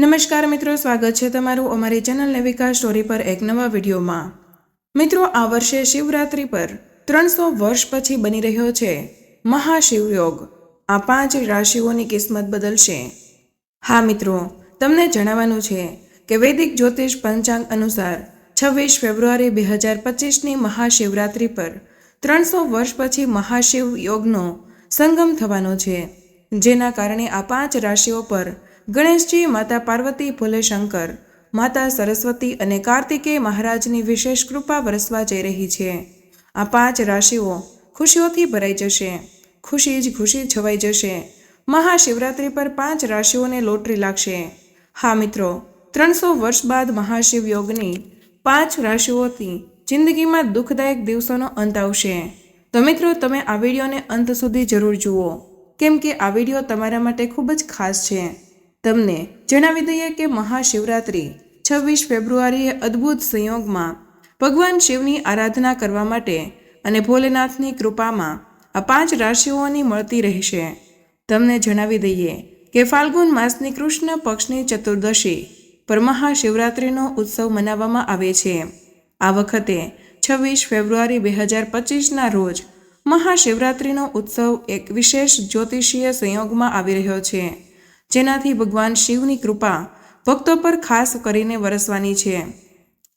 નમસ્કાર મિત્રો, સ્વાગત છે તમારું અમારી ચેનલ નેવિકા સ્ટોરી પર એક નવા વિડીયોમાં. મિત્રો, આ વર્ષે શિવરાત્રિ પર ત્રણસો વર્ષ પછી બની રહ્યો છે મહાશિવયોગ. આ પાંચ રાશિઓની કિસ્મત બદલશે. હા મિત્રો, તમને જણાવવાનું છે કે વૈદિક જ્યોતિષ પંચાંગ અનુસાર છવ્વીસ ફેબ્રુઆરી બે હજાર પચીસની મહાશિવરાત્રિ પર ત્રણસો વર્ષ પછી મહાશિવ યોગનો સંગમ થવાનો છે. જેના કારણે આ પાંચ રાશિઓ પર ગણેશજી, માતા પાર્વતી ભોલે શંકર માતા સરસ્વતી અને કાર્તિકેય મહારાજની વિશેષ કૃપા વરસવા જઈ રહી છે. આ પાંચ રાશિઓ ખુશીઓથી ભરાઈ જશે. ખુશી જ ખુશી છવાઈ જશે. મહાશિવરાત્રિ પર પાંચ રાશિઓને લોટરી લાગશે. હા મિત્રો, ત્રણસો વર્ષ બાદ મહાશિવ યોગની પાંચ રાશિઓથી જિંદગીમાં દુઃખદાયક દિવસોનો અંત આવશે. તો મિત્રો, તમે આ વિડીયોને અંત સુધી જરૂર જુઓ. કેમ કે આ વીડિયો તમારા માટે ખૂબ જ ખાસ છે. તમને જણાવી દઈએ કે મહાશિવરાત્રિ છવ્વીસ ફેબ્રુઆરીએ અદ્ભુત સંયોગમાં ભગવાન શિવની આરાધના કરવા માટે અને ભોલેનાથની કૃપામાં આ પાંચ રાશિઓની મળતી રહેશે. તમને જણાવી દઈએ કે ફાલ્ગુન માસની કૃષ્ણ પક્ષની ચતુર્દશી પર મહાશિવરાત્રિનો ઉત્સવ મનાવવામાં આવે છે. આ વખતે છવ્વીસ ફેબ્રુઆરી બે હજાર પચીસના રોજ મહાશિવરાત્રિનો ઉત્સવ એક વિશેષ જ્યોતિષીય સંયોગમાં આવી રહ્યો છે. જેનાથી ભગવાન શિવની કૃપા ભક્તો પર ખાસ કરીને વરસવાની છે.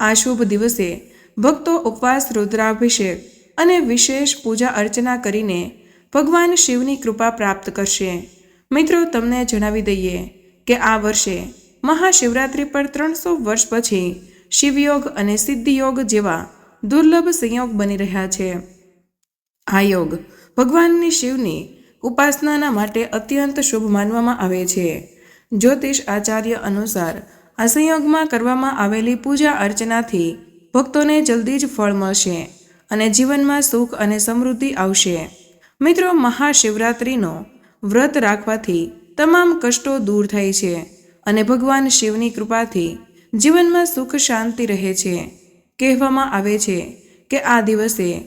આ શુભ દિવસે ભક્તો ઉપવાસ, રુદ્રાભિષેક અને વિશેષ પૂજા અર્ચના કરીને ભગવાન શિવની કૃપા પ્રાપ્ત કરશે. મિત્રો, તમને જણાવી દઈએ કે આ વર્ષે મહાશિવરાત્રિ પર ત્રણસો વર્ષ પછી શિવયોગ અને સિદ્ધિયોગ જેવા દુર્લભ સંયોગ બની રહ્યા છે. આ યોગ ભગવાનની શિવની ઉપાસનાના માટે અત્યંત શુભ માનવામાં આવે છે. જ્યોતિષ આચાર્ય અનુસાર, આ સંયોગમાં કરવામાં આવેલી પૂજા અર્ચનાથી ભક્તોને જલ્દી જ ફળ મળશે અને જીવનમાં સુખ અને સમૃદ્ધિ આવશે. મિત્રો, મહાશિવરાત્રિનો વ્રત રાખવાથી તમામ કષ્ટો દૂર થાય છે અને ભગવાન શિવની કૃપાથી જીવનમાં સુખ શાંતિ રહે છે. કહેવામાં આવે છે કે આ દિવસે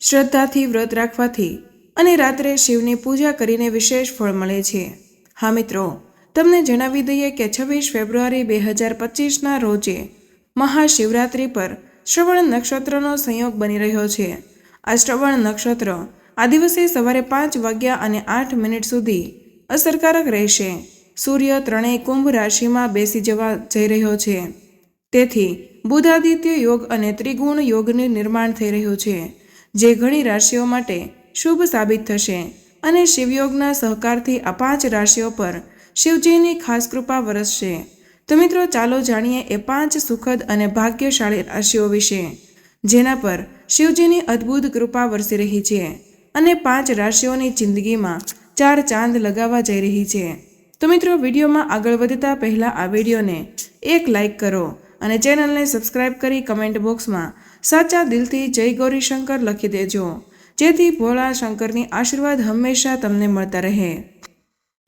શ્રદ્ધાથી વ્રત રાખવાથી અને રાત્રે શિવની પૂજા કરીને વિશેષ ફળ મળે છે. હા મિત્રો, તમને જણાવી દઈએ કે છવ્વીસ ફેબ્રુઆરી બે હજાર પચીસના રોજે મહાશિવરાત્રિ પર શ્રવણ નક્ષત્રનો સંયોગ બની રહ્યો છે. આ શ્રવણ નક્ષત્ર આ દિવસે સવારે પાંચ વાગ્યા અને આઠ મિનિટ સુધી અસરકારક રહેશે. સૂર્ય ત્રણેય કુંભ રાશિમાં બેસી જવા જઈ રહ્યો છે. તેથી બુધાદિત્ય યોગ અને ત્રિગુણ યોગનું નિર્માણ થઈ રહ્યું છે. જે ઘણી રાશિઓ માટે શુભ સાબિત થશે અને શિવયોગના સહકારથી આ પાંચ રાશિઓ પર શિવજીની ખાસ કૃપા વરસશે. તો મિત્રો, ચાલો જાણીએ એ પાંચ સુખદ અને ભાગ્યશાળી રાશિઓ વિશે, જેના પર શિવજીની અદ્ભુત કૃપા વરસી રહી છે અને પાંચ રાશિઓની જિંદગીમાં ચાર ચાંદ લગાવવા જઈ રહી છે. તો મિત્રો, વિડીયોમાં આગળ વધતા પહેલાં આ વિડીયોને એક લાઇક કરો અને ચેનલને સબસ્ક્રાઇબ કરી કમેન્ટ બોક્સમાં સાચા દિલથી જય ગૌરી શંકર લખી દેજો. જેથી ભોળા શંકરની આશીર્વાદ હંમેશા તમને મળતા રહે.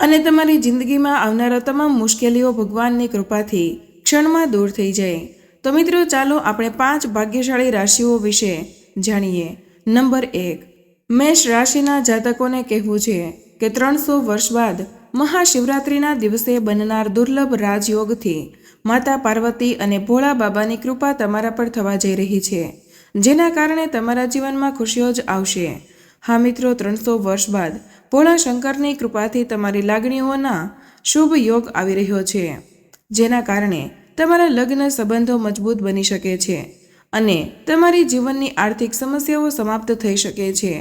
અને તમારી જિંદગીમાં આવનારા તમામ મુશ્કેલીઓ ભગવાનની કૃપાથી ક્ષણમાં દૂર થઈ જાય. તો મિત્રો, ચાલો આપણે પાંચ ભાગ્યશાળી રાશિઓ વિશે જાણીએ. નંબર એક, મેષ રાશિના જાતકોને કહેવું છે કે ત્રણસો વર્ષ બાદ મહાશિવરાત્રિના દિવસે બનનાર દુર્લભ રાજયોગથી માતા પાર્વતી અને ભોળા બાબાની કૃપા તમારા પર થવા જઈ રહી છે. જેના કારણે તમારા જીવનમાં ખુશીઓ જ આવશે. હા મિત્રો, ત્રણસો વર્ષ બાદ ભોળા શંકરની કૃપાથી તમારી લાગણીઓના શુભ યોગ આવી રહ્યો છે, જેના કારણે તમારા લગ્ન સંબંધો મજબૂત બની શકે છે અને તમારી જીવનની આર્થિક સમસ્યાઓ સમાપ્ત થઈ શકે છે.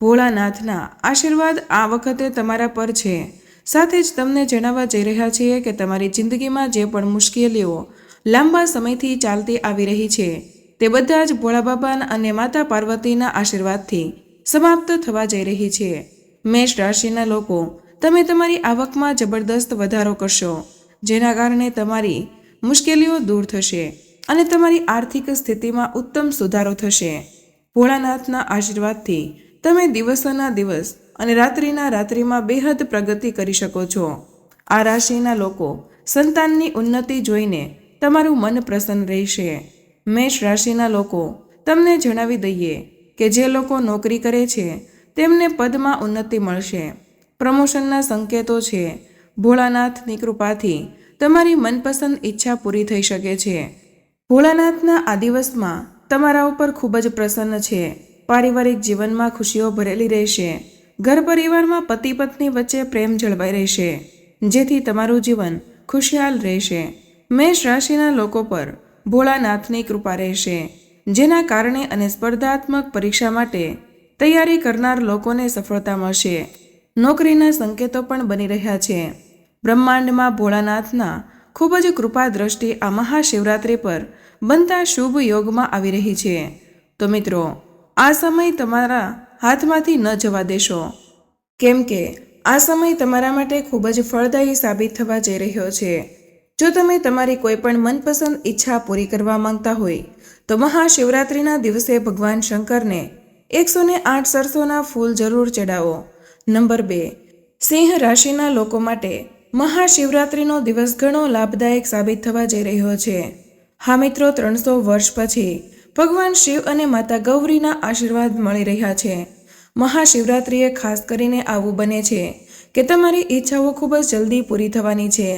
ભોળાનાથના આશીર્વાદ આ વખતે તમારા પર છે. સાથે જ તમને જણાવવા જઈ રહ્યા છીએ કે તમારી જિંદગીમાં જે પણ મુશ્કેલીઓ લાંબા સમયથી ચાલતી આવી રહી છે તે બધા જ ભોળા બાબા અને માતા પાર્વતીના આશીર્વાદથી સમાપ્ત થવા જઈ રહી છે. મેષ રાશિના લોકો, તમે તમારી આવકમાં જબરદસ્ત વધારો કરશો, જેના કારણે તમારી મુશ્કેલીઓ દૂર થશે અને તમારી આર્થિક સ્થિતિમાં ઉત્તમ સુધારો થશે. ભોળાનાથના આશીર્વાદથી તમે દિવસોના દિવસ અને રાત્રિના રાત્રિમાં બેહદ પ્રગતિ કરી શકો છો. આ રાશિના લોકો, સંતાનની ઉન્નતિ જોઈને તમારું મન પ્રસન્ન રહેશે. મેષ રાશિના લોકો, તમને જણાવી દઈએ કે જે લોકો નોકરી કરે છે, તેમને પદમાં ઉન્નતિ મળશે. પ્રમોશનના સંકેતો છે ભોળાનાથની કૃપાથી તમારી મનપસંદ ઈચ્છા પૂરી થઈ શકે છે. ભોળાનાથના આ દિવસમાં તમારા ઉપર ખૂબ જ પ્રસન્ન છે. પારિવારિક જીવનમાં ખુશીઓ ભરેલી રહેશે. ઘર પરિવારમાં પતિ પત્ની વચ્ચે પ્રેમ જળવાઈ રહેશે. જેથી તમારું જીવન ખુશહાલ રહેશે. મેષ રાશિના લોકો પર ભોળાનાથની કૃપા રહેશે, જેના કારણે અને સ્પર્ધાત્મક પરીક્ષા માટે તૈયારી કરનાર લોકોને સફળતા મળશે. નોકરીના સંકેતો પણ બની રહ્યા છે. બ્રહ્માંડમાં ભોળાનાથના ખૂબ જ કૃપા દ્રષ્ટિ આ મહાશિવરાત્રિ પર બનતા શુભ યોગમાં આવી રહી છે. તો મિત્રો, આ સમય તમારા હાથમાંથી ન જવા દેશો. કેમ કે આ સમય તમારા માટે ખૂબ જ ફળદાયી સાબિત થવા જઈ રહ્યો છે. જો તમે તમારી કોઈ પણ મનપસંદ ઈચ્છા પૂરી કરવા માંગતા હોય, તો મહાશિવરાત્રિના દિવસે ભગવાન શંકરને એકસો ને આઠ સરસોના ફૂલ જરૂર ચડાવો. નંબર બે, સિંહ રાશિના લોકો માટે મહાશિવરાત્રિનો દિવસ ઘણો લાભદાયક સાબિત થવા જઈ રહ્યો છે. હા મિત્રો, ત્રણસો વર્ષ પછી ભગવાન શિવ અને માતા ગૌરીના આશીર્વાદ મળી રહ્યા છે. મહાશિવરાત્રિએ ખાસ કરીને આવું બને છે કે તમારી ઈચ્છાઓ ખૂબ જ જલ્દી પૂરી થવાની છે.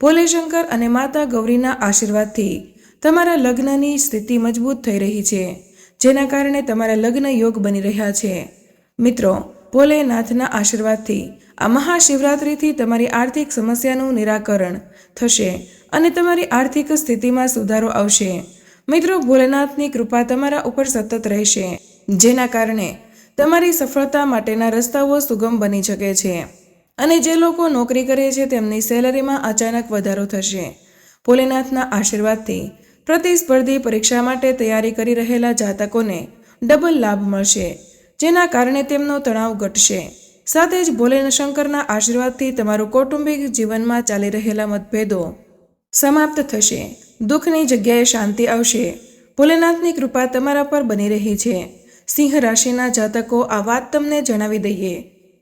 ભોલેશંકર અને માતા ગૌરીના આશીર્વાદથી તમારા લગ્નની સ્થિતિ મજબૂત થઈ રહી છે, જેના કારણે તમારા લગ્ન યોગ બની રહ્યા છે. મિત્રો, ભોલેનાથના આશીર્વાદથી આ મહાશિવરાત્રિથી તમારી આર્થિક સમસ્યાનું નિરાકરણ થશે અને તમારી આર્થિક સ્થિતિમાં સુધારો આવશે. મિત્રો, ભોલેનાથની કૃપા તમારા ઉપર સતત રહેશે, જેના કારણે તમારી સફળતા માટેના રસ્તાઓ સુગમ બની શકે છે. અને જે લોકો નોકરી કરે છે તેમની સેલરીમાં અચાનક વધારો થશે. ભોલેનાથના આશીર્વાદથી પ્રતિસ્પર્ધી પરીક્ષા માટે તૈયારી કરી રહેલા જાતકોને ડબલ લાભ મળશે, જેના કારણે તેમનો તણાવ ઘટશે. સાથે જ ભોલેશંકરના આશીર્વાદથી તમારું કૌટુંબિક જીવનમાં ચાલી રહેલા મતભેદો સમાપ્ત થશે. દુઃખની જગ્યાએ શાંતિ આવશે. ભોલેનાથની કૃપા તમારા પર બની રહી છે. સિંહ રાશિના જાતકો આ વાત તમને જણાવી દઈએ.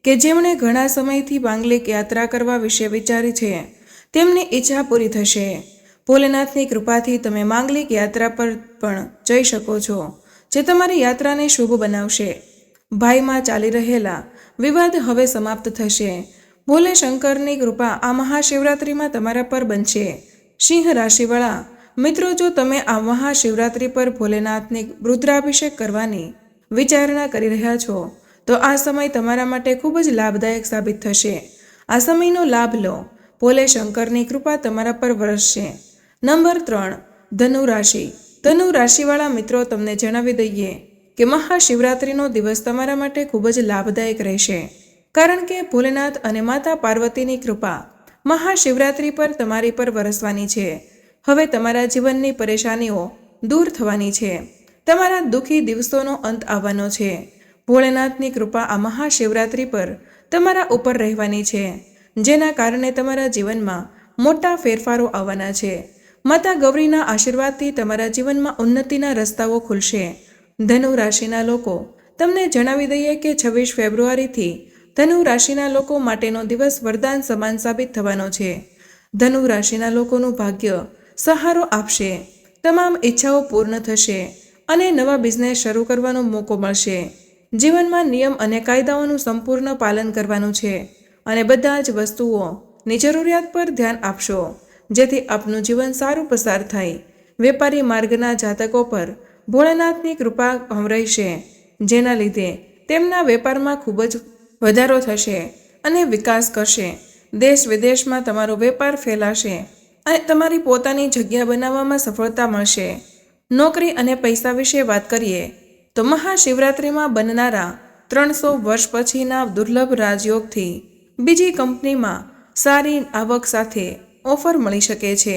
કે જેમણે ઘણા સમયથી માંગલિક યાત્રા કરવા વિશે વિચારી છે, તેમની ઈચ્છા પૂરી થશે. ભોલેનાથની કૃપાથી તમે માંગલિક યાત્રા પર પણ જઈ શકો છો, જે તમારી યાત્રાને શુભ બનાવશે. ભાઈમાં ચાલી રહેલા વિવાદ હવે સમાપ્ત થશે. ભોલે શંકરની કૃપા આ મહાશિવરાત્રિમાં તમારા પર બનશે. સિંહ રાશિવાળા, મિત્રો જો તમે આ મહાશિવરાત્રિ પર ભોલેનાથની રુદ્રાભિષેક કરવાની વિચારણા કરી રહ્યા છો તો આ સમય તમારા માટે ખૂબ જ લાભદાયક સાબિત થશે. આ સમયનો લાભ લો. ભોલે શંકરની કૃપા તમારા પર વરસશે. નંબર ત્રણ, ધનુ રાશિ. ધનુ રાશિવાળા મિત્રો, તમને જણાવી દઈએ કે મહાશિવરાત્રિનો દિવસ તમારા માટે ખૂબ જ લાભદાયક રહેશે. કારણ કે ભોલેનાથ અને માતા પાર્વતીની કૃપા મહાશિવરાત્રિ પર તમારી પર વરસવાની છે. હવે તમારા જીવનની પરેશાનીઓ દૂર થવાની છે. તમારા દુઃખી દિવસોનો અંત આવવાનો છે. ભોળેનાથની કૃપા આ મહાશિવરાત્રિ પર તમારા ઉપર રહેવાની છે, જેના કારણે તમારા જીવનમાં મોટા ફેરફારો આવવાના છે. માતા ગૌરીના આશીર્વાદથી તમારા જીવનમાં ઉન્નતિના રસ્તાઓ ખુલશે. ધનુ રાશિના લોકો, તમને જણાવી દઈએ કે છવ્વીસ ફેબ્રુઆરીથી ધનુ રાશિના લોકો માટેનો દિવસ વરદાન સમાન સાબિત થવાનો છે. ધનુ રાશિના લોકોનું ભાગ્ય સહારો આપશે. તમામ ઈચ્છાઓ પૂર્ણ થશે અને નવા બિઝનેસ શરૂ કરવાનો મોકો મળશે. જીવનમાં નિયમ અને કાયદાઓનું સંપૂર્ણ પાલન કરવાનું છે અને બધા જ વસ્તુઓની જરૂરિયાત પર ધ્યાન આપશો, જેથી આપનું જીવન સારું પસાર થાય. વેપારી માર્ગના જાતકો પર ભોળાનાથની કૃપા રહેશે, જેના લીધે તેમના વેપારમાં ખૂબ જ વધારો થશે અને વિકાસ કરશે. દેશ વિદેશમાં તમારો વેપાર ફેલાશે અને તમારી પોતાની જગ્યા બનાવવામાં સફળતા મળશે. નોકરી અને પૈસા વિશે વાત કરીએ તો મહાશિવરાત્રિમાં બનનારા ત્રણસો વર્ષ પછીના દુર્લભ રાજયોગથી બીજી કંપનીમાં સારી આવક સાથે ઓફર મળી શકે છે,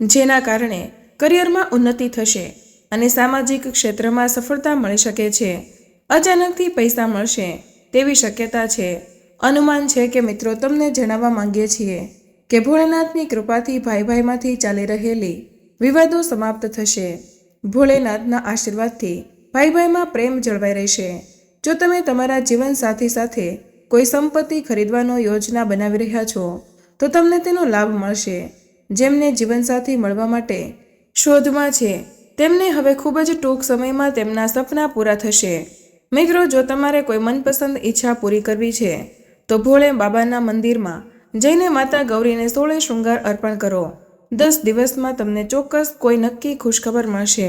જેના કારણે કરિયરમાં ઉન્નતિ થશે અને સામાજિક ક્ષેત્રમાં સફળતા મળી શકે છે. અચાનકથી પૈસા મળશે તેવી શક્યતા છે. અનુમાન છે કે મિત્રો, તમને જણાવવા માંગીએ છીએ કે ભોળેનાથની કૃપાથી ભાઈ ભાઈમાંથી ચાલી રહેલી વિવાદો સમાપ્ત થશે. ભોળેનાથના આશીર્વાદથી ભાઈ ભાઈમાં પ્રેમ જળવાઈ રહેશે. જો તમે તમારા જીવનસાથી સાથે કોઈ સંપત્તિ ખરીદવાનો યોજના બનાવી રહ્યા છો, તો તમને તેનો લાભ મળશે. જેમને જીવનસાથી મળવા માટે શોધમાં છે, તેમને હવે ખૂબ જ ટૂંક સમયમાં તેમના સપના પૂરા થશે. મિત્રો, જો તમારે કોઈ મનપસંદ ઈચ્છા પૂરી કરવી છે, તો ભોળે બાબાના મંદિરમાં જઈને માતા ગૌરીને સોળે શૃંગાર અર્પણ કરો. દસ દિવસમાં તમને ચોક્કસ કોઈ નક્કી ખુશખબર મળશે.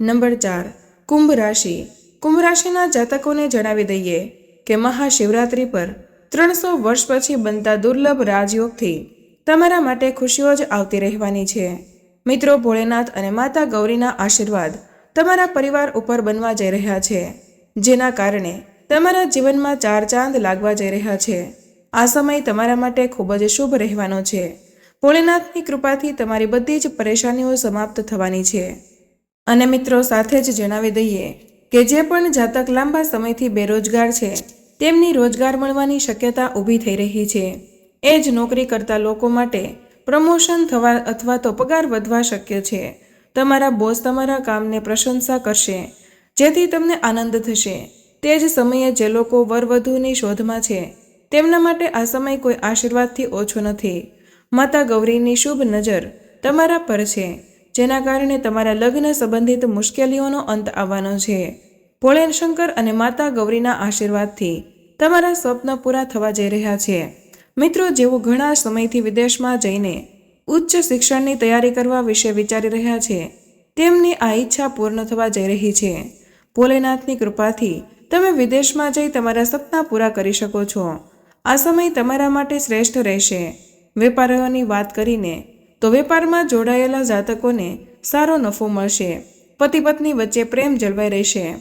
નંબર ચાર કુંભ રાશિ. કુંભ રાશિના જાતકોને જણાવી દઈએ કે મહાશિવરાત્રિ પર ત્રણસો વર્ષ પછી બનતા દુર્લભ રાજયોગથી તમારા માટે ખુશીઓ જ આવતી રહેવાની છે. મિત્રો, ભોળેનાથ અને માતા ગૌરીના આશીર્વાદ તમારા પરિવાર ઉપર બનવા જઈ રહ્યા છે. જેના કારણે તમારા જીવનમાં ચાર ચાંદ લાગવા જઈ રહ્યા છે. આ સમય તમારા માટે ખૂબ જ શુભ રહેવાનો છે. ભોળેનાથની કૃપાથી તમારી બધી જ પરેશાનીઓ સમાપ્ત થવાની છે. અને મિત્રો સાથે જ જણાવી દઈએ કે જે પણ જાતક લાંબા સમયથી બેરોજગાર છે, તેમની રોજગાર મળવાની શક્યતા ઊભી થઈ રહી છે. એ જ નોકરી કરતા લોકો માટે પ્રમોશન થવા અથવા તો પગાર વધવા શક્ય છે. તમારા બોસ તમારા કામને પ્રશંસા કરશે, જેથી તમને આનંદ થશે. તે જ સમયે જે લોકો વરવધુની શોધમાં છે, તેમના માટે આ સમય કોઈ આશીર્વાદથી ઓછો નથી. માતા ગૌરીની શુભ નજર તમારા પર છે. જેના કારણે તમારા લગ્ન સંબંધિત મુશ્કેલીઓનો અંત આવવાનો છે. ભોળેશંકર અને માતા ગૌરીના આશીર્વાદથી તમારા સ્વપ્ન પૂરા થવા જઈ રહ્યા છે. મિત્રો, જેઓ ઘણા સમયથી વિદેશમાં જઈને ઉચ્ચ શિક્ષણની તૈયારી કરવા વિશે વિચારી રહ્યા છે, તેમની આ ઈચ્છા પૂર્ણ થવા જઈ રહી છે. ભોલેનાથની કૃપાથી તમે વિદેશમાં જઈ તમારા સપના પૂરા કરી શકો છો. આ સમય તમારા માટે શ્રેષ્ઠ રહેશે. વેપારીઓની વાત કરીને તો વેપારમાં જોડાયેલા જાતકોને સારો નફો મળશે. પતિ પત્ની વચ્ચે પ્રેમ જળવાઈ રહેશે.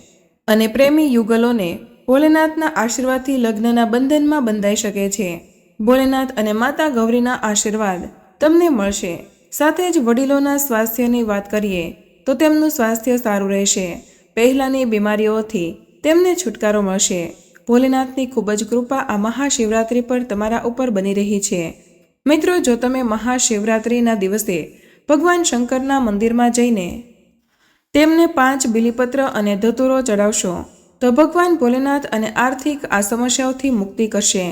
અને પ્રેમી યુગલોને ભોલેનાથના આશીર્વાદથી લગ્નના બંધનમાં બંધાઈ શકે છે. ભોલેનાથ અને માતા ગૌરીના આશીર્વાદ તમને મળશે. સાથે જ વડીલોના સ્વાસ્થ્યની વાત કરીએ, તો તેમનું સ્વાસ્થ્ય સારું રહેશે. પહેલાંની બીમારીઓથી તેમને છુટકારો મળશે. ભોલેનાથની ખૂબ જ કૃપા આ મહાશિવરાત્રિ પર તમારા ઉપર બની રહી છે. મિત્રો, જો તમે મહાશિવરાત્રિના દિવસે ભગવાન શંકરના મંદિરમાં જઈને તેમને પાંચ બિલીપત્ર અને ધતુરો ચડાવશો, તો ભગવાન ભોલેનાથ અને આર્થિક આ સમસ્યાઓથી મુક્તિ કરશે.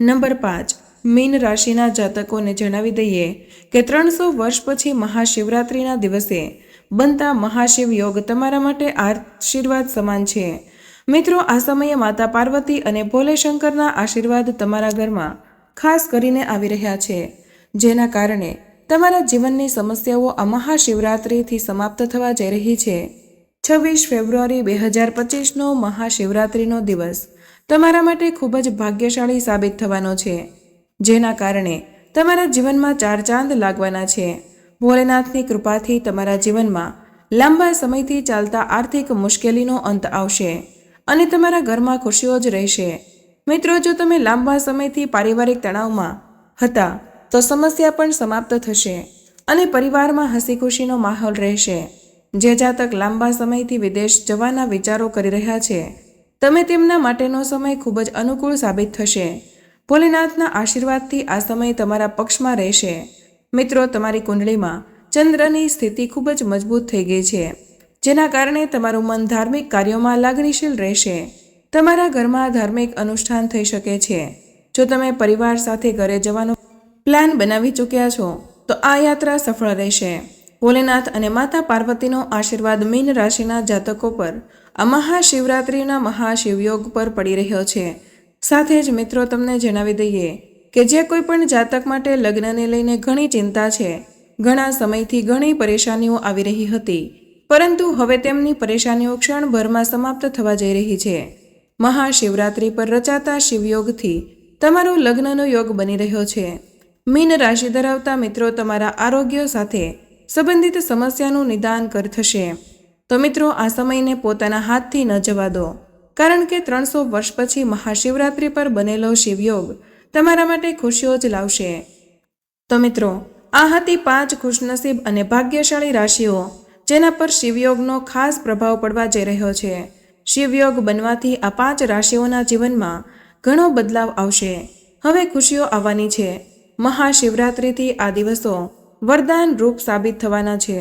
નંબર પાંચ, મીન રાશિના જાતકોને જણાવી દઈએ કે ત્રણસો વર્ષ પછી મહાશિવરાત્રિના દિવસે બનતા મહાશિવ યોગ તમારા માટે આશીર્વાદ સમાન છે. મિત્રો, આ સમયે માતા પાર્વતી અને ભોલેશંકરના આશીર્વાદ તમારા ઘરમાં ખાસ કરીને આવી રહ્યા છે. જેના કારણે તમારા જીવનની સમસ્યાઓ આ મહાશિવરાત્રિથી સમાપ્ત થવા જઈ રહી છે. છવ્વીસ ફેબ્રુઆરી બે હજાર પચીસનો મહાશિવરાત્રિનો દિવસ તમારા માટે ખૂબ જ ભાગ્યશાળી સાબિત થવાનો છે. જેના કારણે તમારા જીવનમાં ચાર ચાંદ લાગવાના છે. ભોલેનાથની કૃપાથી તમારા જીવનમાં લાંબા સમયથી ચાલતા આર્થિક મુશ્કેલીનો અંત આવશે અને તમારા ઘરમાં ખુશીઓ જ રહેશે. મિત્રો, જો તમે લાંબા સમયથી પારિવારિક તણાવમાં હતા, તો સમસ્યા પણ સમાપ્ત થશે અને પરિવારમાં હસી ખુશીનો માહોલ રહેશે. જે જાતક લાંબા સમયથી વિદેશ જવાના વિચારો કરી રહ્યા છે, તમે તેમના માટેનો સમય ખૂબ જ અનુકૂળ સાબિત થશે. ભોલેનાથના આશીર્વાદથી આ સમય તમારા પક્ષમાં રહેશે. મિત્રો, તમારી કુંડળીમાં ચંદ્રની સ્થિતિ ખૂબ જ મજબૂત થઈ ગઈ છે, જેના કારણે તમારું મન ધાર્મિક કાર્યોમાં લાગણીશીલ રહેશે. તમારા ઘરમાં ધાર્મિક અનુષ્ઠાન થઈ શકે છે. જો તમે પરિવાર સાથે ઘરે જવાનો પ્લાન બનાવી ચૂક્યા છો, તો આ યાત્રા સફળ રહેશે. ભોલેનાથ અને માતા પાર્વતીનો આશીર્વાદ મીન રાશિના જાતકો પર, આ મહાશિવરાત્રિના મહાશિવયોગ પર પડી રહ્યો છે. સાથે જ મિત્રો, તમને જણાવી દઈએ કે જે કોઈ પણ જાતક માટે લગ્નને લઈને ઘણી ચિંતા છે. ઘણા સમયથી ઘણી પરેશાનીઓ આવી રહી હતી, પરંતુ હવે તેમની પરેશાનીઓ ક્ષણભરમાં સમાપ્ત થવા જઈ રહી છે. મહાશિવરાત્રિ પર રચાતા શિવયોગથી તમારો લગ્નનો યોગ બની રહ્યો છે. મીન રાશિ ધરાવતા મિત્રો તમારા આરોગ્ય સાથે સંબંધિત સમસ્યાનું નિદાન કર થશે. તો મિત્રો, આ સમયને પોતાના હાથથી ન જવા દો. કારણ કે ત્રણસો વર્ષ પછી મહાશિવરાત્રિ પર બનેલો શિવયોગ તમારા માટે ખુશીઓ જ લાવશે. તો મિત્રો, આ હતી પાંચ ખુશનસીબ અને ભાગ્યશાળી રાશિઓ, જેના પર શિવયોગનો ખાસ પ્રભાવ પડવા જઈ રહ્યો છે. શિવયોગ બનવાથી આ પાંચ રાશિઓના જીવનમાં ઘણો બદલાવ આવશે. હવે ખુશીઓ આવવાની છે. મહાશિવરાત્રિથી આ દિવસો વરદાન રૂપ સાબિત થવાના છે.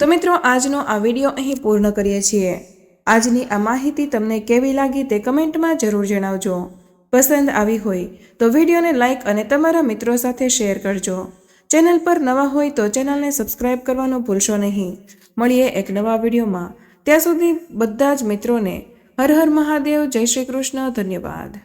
તો મિત્રો, આજનો આ વીડિયો અહીં પૂર્ણ કરીએ છીએ. આજની આ માહિતી તમને કેવી લાગી તે કમેન્ટમાં જરૂર જણાવજો. પસંદ આવી હોય તો વિડીયોને લાઇક અને તમારા મિત્રો સાથે શેર કરજો. ચેનલ પર નવા હોય તો ચેનલને સબસ્ક્રાઇબ કરવાનું ભૂલશો નહીં. મળીએ એક નવા વિડીયોમાં. ત્યાં સુધી બધા જ મિત્રોને હર હર મહાદેવ જય શ્રી કૃષ્ણ ધન્યવાદ.